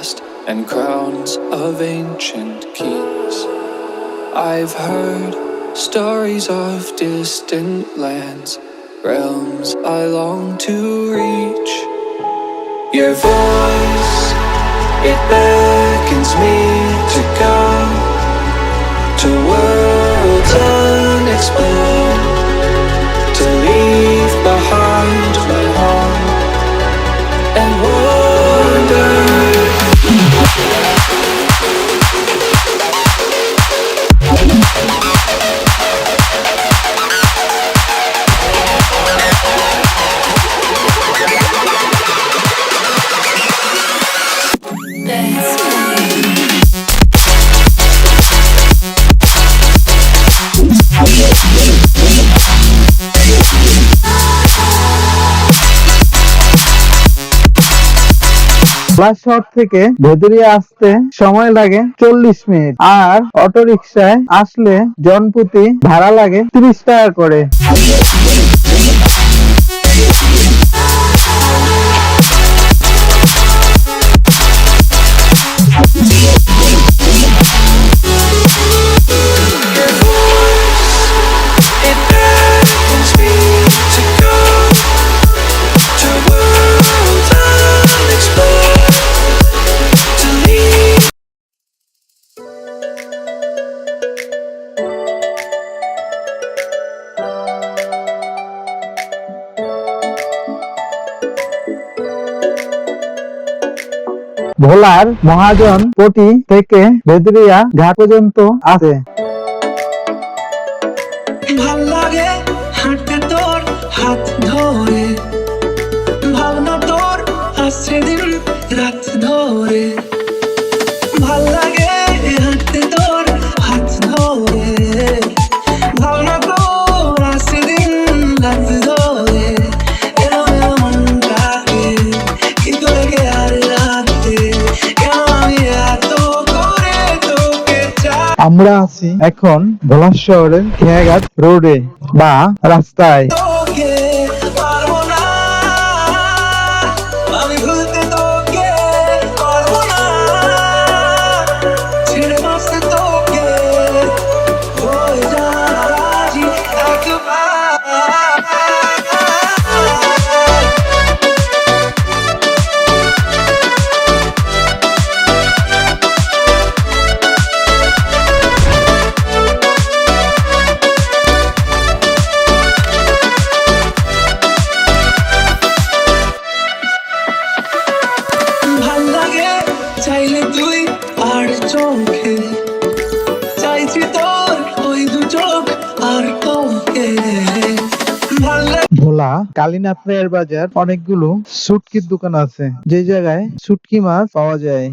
past and crowns of ancient kings. I've heard stories of distant lands, realms I long to reach. Your voice, it beckons me শহর থেকে ভেদুরিয়া আসতে সময় লাগে চল্লিশ minute. আর auto রিক্সায় আসলে জনপ্রতি ভাড়া লাগে তিরিশ টাকা করে। ভোলার মহাজন পটি থেকে বেদরিয়া ঘাট পর্যন্ত আছে। ভাবনা তোর আসছে দিন রাত ধরে। আমরা আছি এখন ভোলা শহরের খেয়াঘাট রোডে বা রাস্তায়। চোখে। চাইছি তোর ওই দু চোখ আর তোকে। ভোলা কালীনাথ রায়ের বাজার অনেকগুলো সুটকির দোকান আছে। যে জায়গায় সুটকি মাছ পাওয়া যায়।